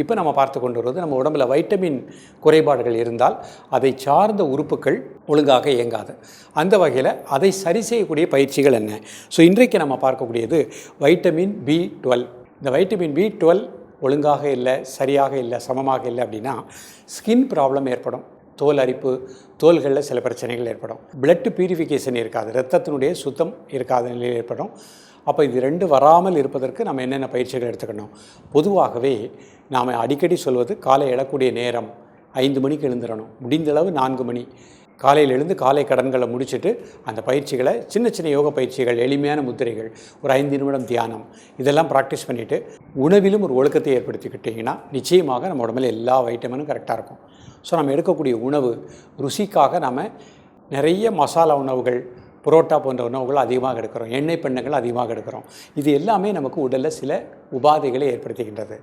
இப்போ நம்ம பார்த்து கொண்டு வருவது நம்ம உடம்புல வைட்டமின் குறைபாடுகள் இருந்தால் அதை சார்ந்த உறுப்புகள் ஒழுங்காக இயங்காது. அந்த வகையில் அதை சரி செய்யக்கூடிய பயிற்சிகள் என்ன? ஸோ இன்றைக்கு நம்ம பார்க்கக்கூடியது வைட்டமின் பி டுவெல். இந்த வைட்டமின் பி டுவெல் ஒழுங்காக இல்லை சரியாக இல்லை சமமாக இல்லை அப்படின்னா ஸ்கின் ப்ராப்ளம் ஏற்படும். தோல் அரிப்பு தோல்களில் சில பிரச்சனைகள் ஏற்படும். பிளட் பியூரிஃபிகேஷன் இருக்காது. ரத்தத்தினுடைய சுத்தம் இருக்காத நிலையில் ஏற்படும். அப்போ இது ரெண்டு வராமல் இருப்பதற்கு நம்ம என்னென்ன பயிற்சிகள் எடுத்துக்கணும்? பொதுவாகவே நாம் அடிக்கடி சொல்வது காலை எழக்கூடிய நேரம் ஐந்து மணிக்கு எழுந்துடணும் முடிந்தளவு நான்கு மணி. காலையில் எழுந்து காலை கடன்களை முடிச்சுட்டு அந்த பயிற்சிகளை சின்ன சின்ன யோக பயிற்சிகள் எளிமையான முத்திரைகள் ஒரு ஐந்து நிமிடம் தியானம் இதெல்லாம் ப்ராக்டிஸ் பண்ணிவிட்டு உணவிலும் ஒரு ஒழுக்கத்தை ஏற்படுத்திக்கிட்டிங்கன்னா நிச்சயமாக நம்ம உடம்புல எல்லா வைட்டமினும் கரெக்டாக இருக்கும். ஸோ நம்ம எடுக்கக்கூடிய உணவு ருசிக்காக நாம் நிறைய மசாலா உணவுகள் புரோட்டா போன்ற உணவுகள் அதிகமாக எடுக்கிறோம். எண்ணெய் பெண்ணங்கள் அதிகமாக எடுக்கிறோம். இது எல்லாமே நமக்கு உடலில் சில உபாதைகளை ஏற்படுத்துகின்றது.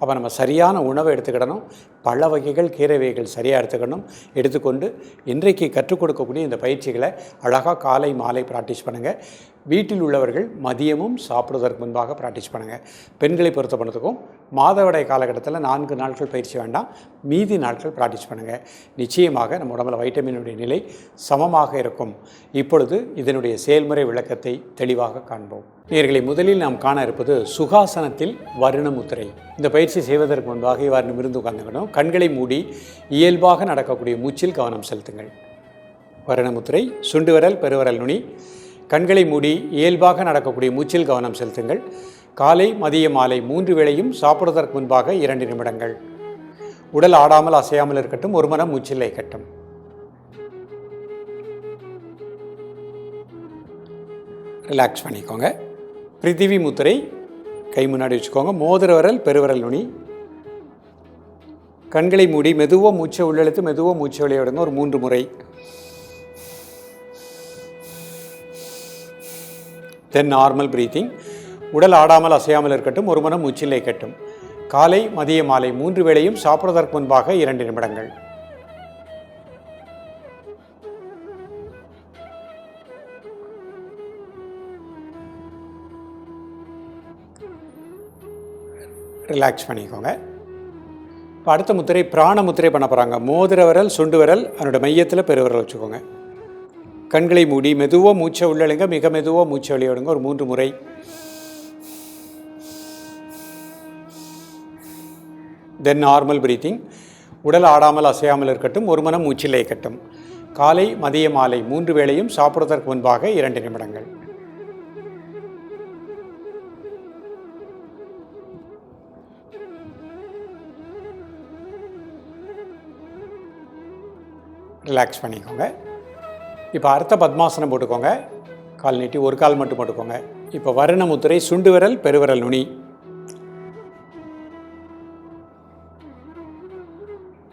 அப்போ நம்ம சரியான உணவை எடுத்துக்கிடணும். பழ வகைகள் கீரை வகைகள் சரியாக எடுத்துக்கணும். எடுத்துக்கொண்டு இன்றைக்கு கற்றுக் கொடுக்கக்கூடிய இந்த பயிற்சிகளை அழகாக காலை மாலை ப்ராக்டிஸ் பண்ணுங்கள் வீட்டில் உள்ளவர்கள் மதியமும் சாப்பிடுவதற்கு முன்பாக ப்ராக்டிஸ் பண்ணுங்கள் பெண்களை பொறுத்த பண்ணதுக்கும் மாதவிடாய் காலகட்டத்தில் நான்கு நாட்கள் பயிற்சி வேண்டாம். மீதி நாட்கள் ப்ராக்டிஸ் பண்ணுங்கள் நிச்சயமாக நம்ம உடம்புல வைட்டமினுடைய நிலை சமமாக இருக்கும். இப்பொழுது இதனுடைய செயல்முறை விளக்கத்தை தெளிவாக காண்போம். நேர்களை முதலில் நாம் காண இருப்பது சுகாசனத்தில் வருண முத்திரை. இந்த பயிற்சி செய்வதற்கு முன்பாக இவ்வாறு நிமிர்ந்து உட்கார்ந்துக்கணும். கண்களை மூடி இயல்பாக நடக்கக்கூடிய மூச்சில் கவனம் செலுத்துங்கள். வருணமுத்திரை சுண்டுவரல் பெருவரல் நுனி. கண்களை மூடி இயல்பாக நடக்கக்கூடிய மூச்சில் கவனம் செலுத்துங்கள். காலை மதிய மாலை மூன்று வேளையும் சாப்பிடுவதற்கு முன்பாக இரண்டு நிமிடங்கள். உடல் ஆடாமல் அசையாமல் இருக்கட்டும் ஒரு மனம் மூச்சில்லை கட்டும். ரிலாக்ஸ் பண்ணிக்கோங்க. பிரித்திவி முத்திரை கை முன்னாடி வச்சுக்கோங்க. மோதிர விரல் பெருவிரல் நுனி. கண்களை மூடி மெதுவாக மூச்சை உள்ளெழுத்து மெதுவாக மூச்சை வெளியே விடுங்க. ஒரு மூன்று முறை. தென் நார்மல் பிரீத்திங் உடல் ஆடாமல் அசையாமல் இருக்கட்டும் ஒரு மனம் மூச்சில் கட்டும். காலை மதிய மாலை மூன்று வேளையும் சாப்பிடுவதற்கு முன்பாக இரண்டு நிமிடங்கள். ரிலாக்ஸ் பண்ணிக்கோங்க. இப்போ அடுத்த முத்திரை பிராண முத்திரை பண்ண போகிறாங்க மோதிர விரல் சுண்டு விரல் அதனோட மையத்தில் பெருவிரல் வச்சுக்கோங்க. கண்களை மூடி மெதுவாக மூச்சை உள்ளழுங்க மிக மெதுவாக மூச்சை வெளியிடுங்க ஒரு மூன்று முறை. தென் நார்மல் பிரீத்திங் உடல் ஆடாமல் அசையாமல் இருக்கட்டும் ஒரு மனம் மூச்சில் இருக்கட்டும். காலை மதிய மாலை மூன்று வேளையும் சாப்பிடுவதற்கு முன்பாக இரண்டு நிமிடங்கள். ரிலாக்ஸ் பண்ணிக்கோங்க. இப்போ அர்த்த பத்மாசனம் போட்டுக்கோங்க. கால் நீட்டி ஒரு கால் மட்டும் போட்டுக்கோங்க. இப்போ வருண முத்திரை சுண்டு விரல் பெருவிரல் நுனி.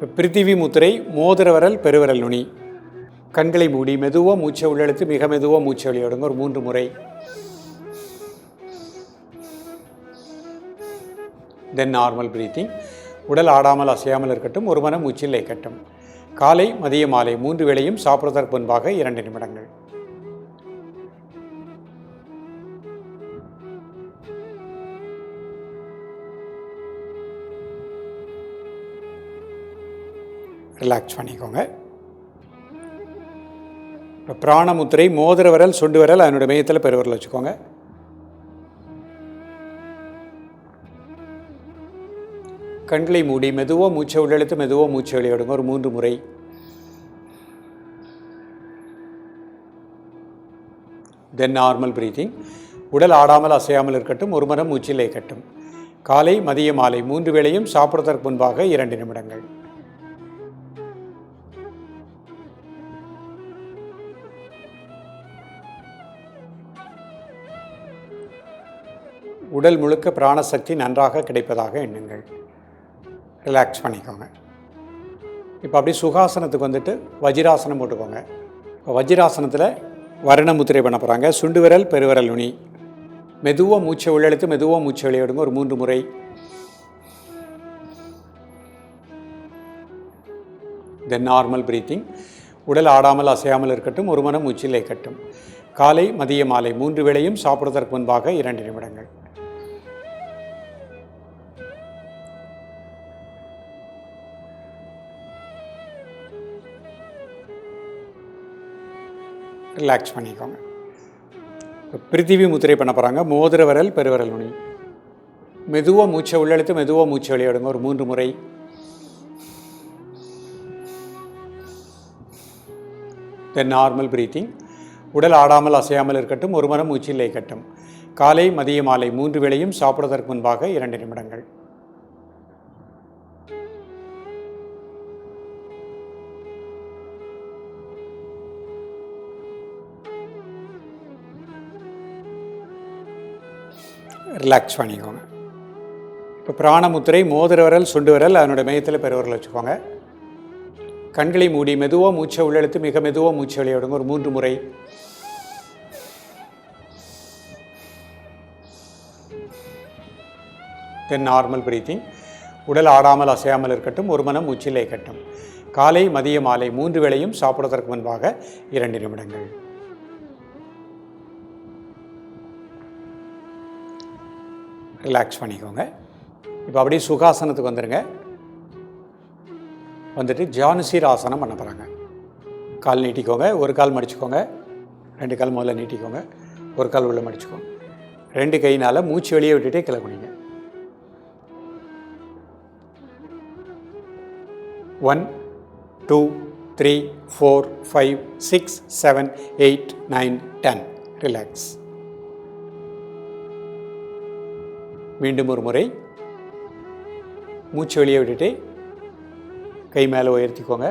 பிரித்திவி முத்திரை மோதிரவரல் பெருவரல் நுனி. கண்களை மூடி மெதுவாக மூச்சை உள்ளெழுத்து மிக மெதுவாக மூச்சை வெளியிடுங்க ஒரு மூன்று முறை. தென் நார்மல் பிரீத்திங் உடல் ஆடாமல் அசையாமல் இருக்கட்டும். ஒரு மனம் மூச்சில் கட்டும் காலை மதிய மாலை மூன்று வேளையும் சாப்பிடுவதற்கு முன்பாக இரண்டு நிமிடங்கள். ரிலாக்ஸ் பண்ணிக்கோங்க. இப்போ பிராணமுத்திரை மோதிர விரல் சுண்டு விரல் அதனுடைய மையத்தில் பெருவிரல் வச்சுக்கோங்க. கண்களை மூடி மெதுவாக மூச்சை உள்ளெழுத்து மெதுவாக மூச்சை வெளியிடுங்க. ஒரு மூன்று முறை. தென் நார்மல் பிரீத்திங் உடல் ஆடாமல் அசையாமல் இருக்கட்டும் ஒரு மரம் மூச்சில் இயக்கட்டும் காலை மதிய மாலை மூன்று வேளையும் சாப்பிடுவதற்கு முன்பாக இரண்டு நிமிடங்கள். உடல் முழுக்க பிராணசக்தி நன்றாக கிடைப்பதாக எண்ணுங்கள். ரிலாக்ஸ் பண்ணிக்கோங்க. இப்போ அப்படியே சுகாசனத்துக்கு வந்துட்டு வஜிராசனம் போட்டுக்கோங்க. இப்போ வஜிராசனத்தில் வர்ண முத்திரை பண்ண போகிறாங்க சுண்டு விரல் பெருவிரல் நுனி. மெதுவாக மூச்சை உள்ளெழுத்து மெதுவாக மூச்சை வெளியிடுங்க. ஒரு மூன்று முறை. தென் நார்மல் பிரீத்திங் உடல் ஆடாமல் அசையாமல் இருக்கட்டும். ஒரு மனம் மூச்சில் கட்டும் காலை மதிய மாலை மூன்று வேளையும் சாப்பிடுவதற்கு முன்பாக இரண்டு நிமிடங்கள். ரிலாக்ஸ் பண்ணிக்கோங்க. பிரித்திவி முத்திரை பண்ண போகிறாங்க மோதிர விரல் பெருவிரல் நுனி. மெதுவாக மூச்சை உள்ளெழுத்து மெதுவாக மூச்சை வெளியிடுங்க. ஒரு மூன்று முறை. தென் நார்மல் பிரீத்திங் உடல் ஆடாமல் அசையாமல் இருக்கட்டும். ஒரு மரம் மூச்சில்லை கட்டும். காலை மதிய மாலை மூன்று வேளையும் சாப்பிடுவதற்கு முன்பாக இரண்டு நிமிடங்கள். ரிலாக்ஸ் பண்ணிக்கோங்க. இப்போ பிராணமுத்திரை மோதிர விரல் சுண்டு விரல் அதனுடைய மையத்தில் பெருவரல் வச்சுக்கோங்க. கண்களை மூடி மெதுவாக மூச்சை உள்ளெழுத்து மிக மெதுவாக மூச்சை வெளியிடுங்க. ஒரு மூன்று முறை. தென் நார்மல் பிரீத்திங் உடல் ஆடாமல் அசையாமல் இருக்கட்டும். ஒரு மனம் மூச்சில் கட்டும் காலை மதிய மாலை மூன்று வேளையும் சாப்பிடுவதற்கு முன்பாக இரண்டு நிமிடங்கள். ரிலாக்ஸ் பண்ணிக்கோங்க. இப்போ அப்படியே சுகாசனத்துக்கு வந்துடுங்க வந்துட்டு ஜானுசீர் ஆசனம் பண்ண போகிறாங்க கால் நீட்டிக்கோங்க. ஒரு கால் மடிச்சுக்கோங்க. ரெண்டு கால் முதல்ல நீட்டிக்கோங்க. ஒரு கால் உள்ள மடிச்சுக்கோங்க. ரெண்டு கையினால் மூச்சு வெளியே விட்டுட்டே கிளம்புனீங்க one two three four five six seven eight nine ten relax மீண்டும் ஒரு முறை மூச்சு வெளியே விட்டுட்டு கை மேலே உயர்த்திக்கோங்க.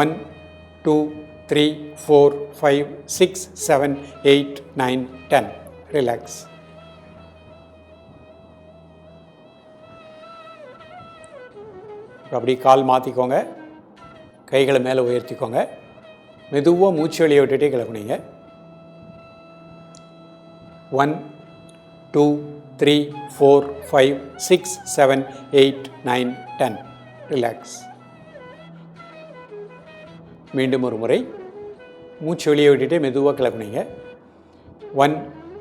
One two three four five six seven eight nine ten relax அப்படி கால் மாற்றிக்கோங்க கைகளை மேலே உயர்த்திக்கோங்க. மெதுவாக மூச்சு வழியை விட்டுட்டே கிளம்புனீங்க. One two three four five six seven eight nine ten relax மீண்டும் ஒரு முறை மூச்சு வெளியே விட்டுட்டே மெதுவாக கிளம்புனீங்க. One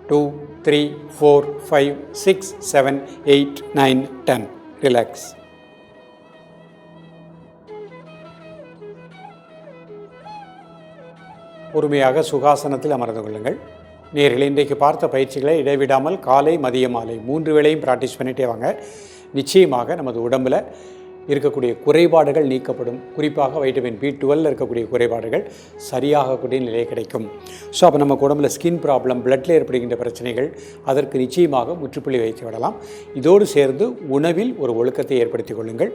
two three four five six seven eight nine ten relax பொறுமையாக சுகாசனத்தில் அமர்ந்து கொள்ளுங்கள். நேர்கள் இன்றைக்கு பார்த்த பயிற்சிகளை இடைவிடாமல் காலை மதிய மாலை மூன்று வேளையும் ப்ராக்டிஸ் பண்ணிகிட்டே வாங்க. நிச்சயமாக நமது உடம்பில் இருக்கக்கூடிய குறைபாடுகள் நீக்கப்படும். குறிப்பாக வைட்டமின் பி டுவெல் இருக்கக்கூடிய குறைபாடுகள் சரியாகக்கூடிய நிலை கிடைக்கும். ஸோ அப்போ நம்ம உடம்புல ஸ்கின் ப்ராப்ளம் பிளட்டில் ஏற்படுகின்ற பிரச்சனைகள் அதற்கு நிச்சயமாக முற்றுப்புள்ளி வைத்து விடலாம். இதோடு சேர்ந்து உணவில் ஒரு ஒழுக்கத்தை ஏற்படுத்திக் கொள்ளுங்கள்.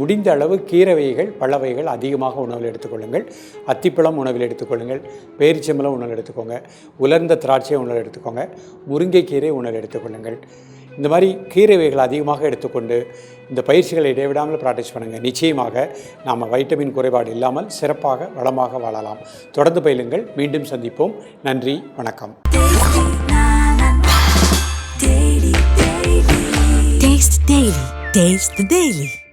முடிந்த அளவு கீரை வகைகள் பழ வகைகள் அதிகமாக உணவில் எடுத்துக்கொள்ளுங்கள் அத்திப்பழம் உணவில் எடுத்துக்கொள்ளுங்கள் பேரிச்சம்பழம் உணவில் எடுத்துக்கோங்க. உலர்ந்த திராட்சை உணவில் எடுத்துக்கோங்க. முருங்கைக்கீரை உணவில் எடுத்துக்கொள்ளுங்கள் இந்த மாதிரி கீரை வகைகள் அதிகமாக எடுத்துக்கொண்டு இந்த பயிற்சிகளை இடைவிடாமல் ப்ராக்டிஸ் பண்ணுங்கள் நிச்சயமாக நாம் வைட்டமின் குறைபாடு இல்லாமல் சிறப்பாக வளமாக வாழலாம். தொடர்ந்து பயிலுங்கள். மீண்டும் சந்திப்போம். நன்றி. வணக்கம். Taste Daily. Taste the Daily.